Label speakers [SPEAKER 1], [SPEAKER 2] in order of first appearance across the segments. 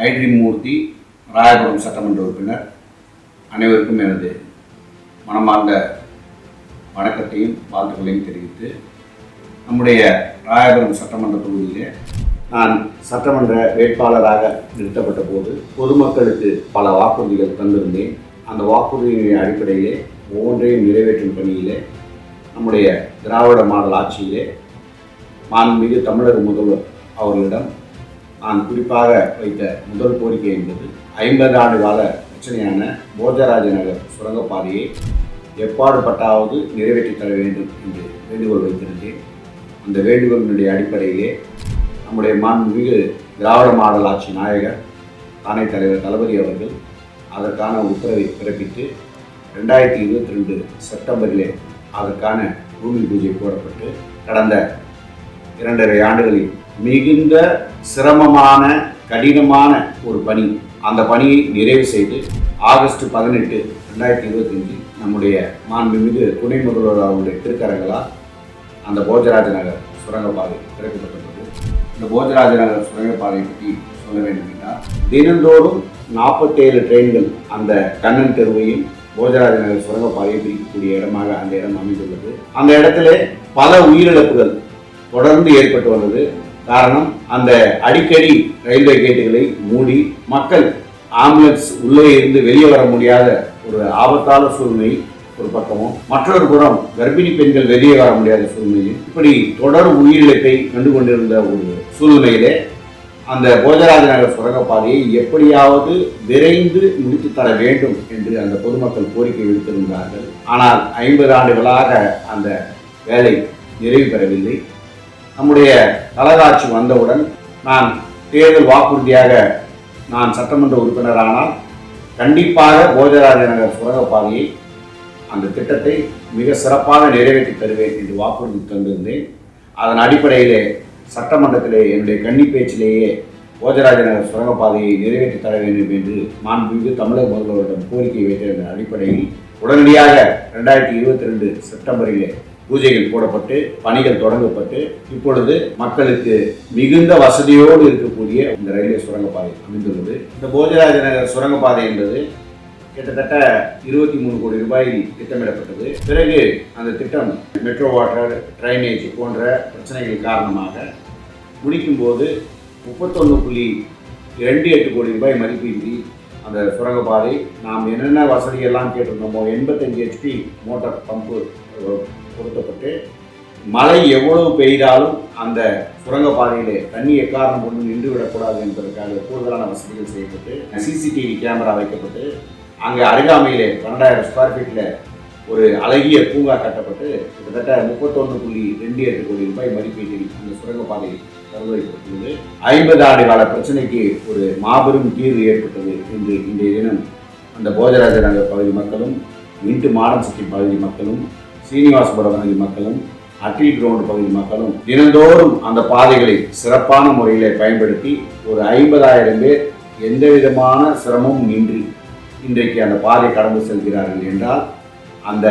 [SPEAKER 1] ஐட்ரி மூர்த்தி ராயபுரம் சட்டமன்ற உறுப்பினர் அனைவருக்கும் எனது மனமார்ந்த வணக்கத்தையும் வாழ்த்துக்களையும் தெரிவித்து நம்முடைய ராயபுரம் சட்டமன்ற தொகுதியிலே நான் சட்டமன்ற வேட்பாளராக நிறுத்தப்பட்ட போது பொதுமக்களுக்கு பல வாக்குறுதிகள் தந்திருந்தேன். அந்த வாக்குறுதிகளின் அடிப்படையிலே ஒவ்வொன்றையும் நிறைவேற்றும் பணியிலே நம்முடைய திராவிட மாடல் ஆட்சியிலே மாண்புமிகு தமிழக முதல்வர் அவர்களிடம் நான் குறிப்பாக வைத்த முதல் கோரிக்கை என்பது ஐம்பது ஆண்டு கால பிரச்சனையான போஜராஜ நகர் சுரங்கப்பாதையை எப்பாடுபட்டாவது நிறைவேற்றி தர வேண்டும் என்று வேண்டுகோள் வைத்திருந்தேன். அந்த வேண்டுகோளினுடைய அடிப்படையிலே நம்முடைய மாண்புமிகு திராவிட மாடல் ஆட்சி நாயகர் ஆணை தலைவர் தளபதி அவர்கள் அதற்கான உத்தரவை பிறப்பித்து ரெண்டாயிரத்தி இருபத்தி ரெண்டு செப்டம்பரிலே அதற்கான பூமி பூஜை போடப்பட்டு கடந்த இரண்டரை ஆண்டுகளில் மிகுந்த சிரமமான கடினமான ஒரு பணி. அந்த பணியை நிறைவு செய்து ஆகஸ்ட் பதினெட்டு ரெண்டாயிரத்தி இருபத்தஞ்சில் நம்முடைய மாண்புமிகு துணை முதல்வர் அவருடைய திருக்கரங்களால் அந்த போஜராஜ நகர் சுரங்கப்பாதை திறக்கப்பட்டுள்ளது இந்த போஜராஜ நகர் சுரங்கப்பாதையை பற்றி சொல்ல வேண்டும் என்றால் தினந்தோறும் நாற்பத்தேழு ட்ரெயின்கள் அந்த கண்ணன் தெருவையும் போஜராஜ நகர் சுரங்கப்பாதையை பிரிக்கக்கூடிய இடமாக அந்த இடம் அமைந்துள்ளது. அந்த இடத்துல பல உயிரிழப்புகள் தொடர்ந்து ஏற்பட்டு வந்தது. காரணம் அந்த அடிக்கடி ரயில்வே கேட்டுகளை மூடி மக்கள் ஆம்புலன்ஸ் உள்ளே இருந்து வெளியே வர முடியாத ஒரு ஆபத்தான சூழ்நிலை ஒரு பக்கமும் மற்றொரு புறம் கர்ப்பிணி பெண்கள் வெளியே வர முடியாத சூழ்நிலையில் இப்படி தொடர் உயிரிழப்பை கண்டு கொண்டிருந்த ஒரு சூழ்நிலையிலே அந்த போஜராஜ நகர் சுரங்கப்பாதையை எப்படியாவது விரைந்து முடித்து தர வேண்டும் என்று அந்த பொதுமக்கள் கோரிக்கை விடுத்திருந்தார்கள். ஆனால் ஐம்பது ஆண்டுகளாக அந்த வேலை நிறைவு பெறவில்லை. நம்முடைய கலராட்சி வந்தவுடன் நான் தேர்தல் வாக்குறுதியாக நான் சட்டமன்ற உறுப்பினரானால் கண்டிப்பாக போஜராஜ நகர் சுரங்கப்பாதையை அந்த திட்டத்தை மிக சிறப்பாக நிறைவேற்றி தருவேன் என்று வாக்குறுதி தந்திருந்தேன். அதன் அடிப்படையிலே சட்டமன்றத்திலே என்னுடைய கன்னி பேச்சிலேயே போஜராஜ நகர் சுரங்கப்பாதையை நிறைவேற்றி தர வேண்டும் என்று மாண்புமிகு தமிழக முதல்வரிடம் கோரிக்கை வைத்திருந்த அடிப்படையில் உடனடியாக ரெண்டாயிரத்தி இருபத்தி ரெண்டு செப்டம்பரிலே பூஜைகள் போடப்பட்டு பணிகள் தொடங்கப்பட்டு இப்பொழுது மக்களுக்கு மிகுந்த வசதியோடு இருக்கக்கூடிய இந்த ரயில்வே சுரங்கப்பாதை அமைந்துள்ளது. இந்த போஜராஜ நகர் சுரங்கப்பாதை என்பது கிட்டத்தட்ட இருபத்தி மூணு கோடி ரூபாயில் திட்டமிடப்பட்டது. பிறகு அந்த திட்டம் மெட்ரோ வாட்டர் ட்ரைனேஜ் போன்ற பிரச்சனைகள் காரணமாக முடிக்கும்போது முப்பத்தொன்று புள்ளி ரெண்டு எட்டு கோடி ரூபாய் மதிப்பீட்டில் அந்த சுரங்கப்பாதை நாம் என்னென்ன வசதியெல்லாம் கேட்டிருந்தோமோ எண்பத்தஞ்சு ஹெச்பி மோட்டார் பம்பு பொருத்தப்பட்டு மழை எவ்வளவு பெய்தாலும் அந்த சுரங்கப்பாதையிலே தண்ணி எக்காரணம் கொண்டு நின்று விடக்கூடாது என்பதற்காக கூடுதலான வசதிகள் செய்யப்பட்டு சிசிடிவி கேமரா வைக்கப்பட்டு அங்கே அருகாமையிலே பன்னெண்டாயிரம் ஸ்கொயர் ஃபீட்டில் ஒரு அழகிய பூங்கா கட்டப்பட்டு கிட்டத்தட்ட முப்பத்தொன்று புள்ளி ரெண்டு எட்டு கோடி ரூபாய் மதிப்பீட்டில் அந்த சுரங்கப்பாதை திறந்து ஐம்பது ஆண்டு கால பிரச்சனைக்கு ஒரு மாபெரும் தீர்வு ஏற்பட்டது என்று இன்றைய தினம். அந்த போஜராஜ நகர் பகுதி மக்களும் மின்ட்டு மாடம் சிட்டி பகுதி மக்களும் சீனிவாசபுரம் பகுதி மக்களும் அட்டில் கிரவுண்ட் பகுதி மக்களும் தினந்தோறும் அந்த பாதைகளை சிறப்பான முறையில் பயன்படுத்தி ஒரு ஐம்பதாயிரம் பேர் எந்த விதமான சிரமமும் இன்றி இன்றைக்கு அந்த பாதை கடந்து செல்கிறார்கள் என்றால் அந்த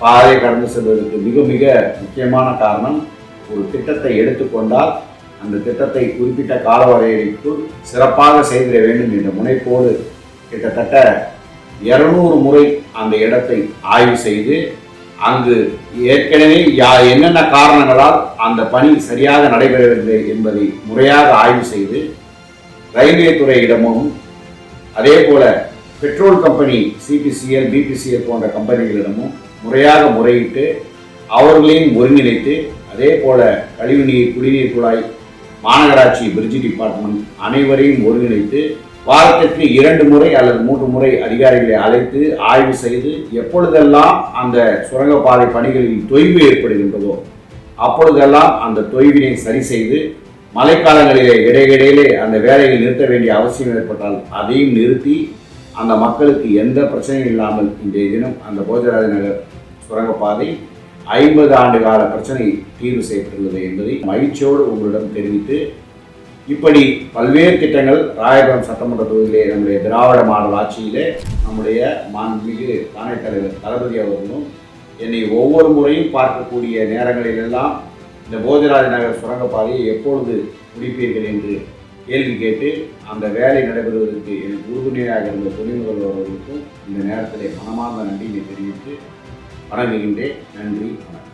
[SPEAKER 1] பாதை கடந்து செல்வதற்கு மிக மிக முக்கியமான காரணம் ஒரு திட்டத்தை எடுத்துக்கொண்டால் அந்த திட்டத்தை குறிப்பிட்ட காலவரையறைக்குள் சிறப்பாக செய்திட வேண்டும் என்ற முனைப்போடு கிட்டத்தட்ட இருநூறு முறை அந்த இடத்தை ஆய்வு செய்து அங்கு ஏற்கனவே யா என்னென்ன காரணங்களால் அந்த பணி சரியாக நடைபெறவில்லை என்பதை முறையாக ஆய்வு செய்து ரயில்வே துறையிடமும் அதே போல பெட்ரோல் கம்பெனி சிபிசிஎல் பிபிசிஎல் போன்ற கம்பெனிகளிடமும் முறையாக முறையிட்டு அவர்களையும் ஒருங்கிணைத்து அதே போல கழிவுநீர் குடிநீர் குழாய் மாநகராட்சி பிரிட்ஜ் டிபார்ட்மெண்ட் அனைவரையும் ஒருங்கிணைத்து வாரத்திற்கு இரண்டு முறை அல்லது மூன்று முறை அதிகாரிகளை அழைத்து ஆய்வு செய்து எப்பொழுதெல்லாம் அந்த சுரங்கப்பாதை பணிகளில் தொய்வு ஏற்படுகின்றதோ அப்பொழுதெல்லாம் அந்த தொய்வினை சரி செய்து மழைக்காலங்களிலே இடையிடையிலே அந்த வேலையை நிறுத்த வேண்டிய அவசியம் ஏற்பட்டால் அதையும் நிறுத்தி அந்த மக்களுக்கு எந்த பிரச்சனையும் இல்லாமல் இன்றைய தினம் அந்த போஜராஜ நகர் சுரங்கப்பாதை ஐம்பது ஆண்டு கால பிரச்சனை தீர்வு செய்யப்பட்டுள்ளது என்பதை மகிழ்ச்சியோடு உங்களிடம் தெரிவித்து இப்படி பல்வேறு திட்டங்கள் ராயபுரம் சட்டமன்ற தொகுதியிலே நம்முடைய திராவிட மாடல் ஆட்சியிலே நம்முடைய மாண்புமிகு தானே தலைவர் தளபதி அவர்களும் என்னை ஒவ்வொரு முறையும் பார்க்கக்கூடிய நேரங்களிலெல்லாம் இந்த போஜராஜ நகர் சுரங்கப்பாதையை எப்பொழுது முடிப்பீர்கள் என்று கேள்வி கேட்டு அந்த வேலை நடைபெறுவதற்கு எனக்கு உறுதுணையாக இருந்த துணை முதல்வர் அவர்களுக்கும் இந்த நேரத்தில் மனமார்ந்த நன்றியை தெரிவித்து வணங்குகின்றேன். நன்றி வணக்கம்.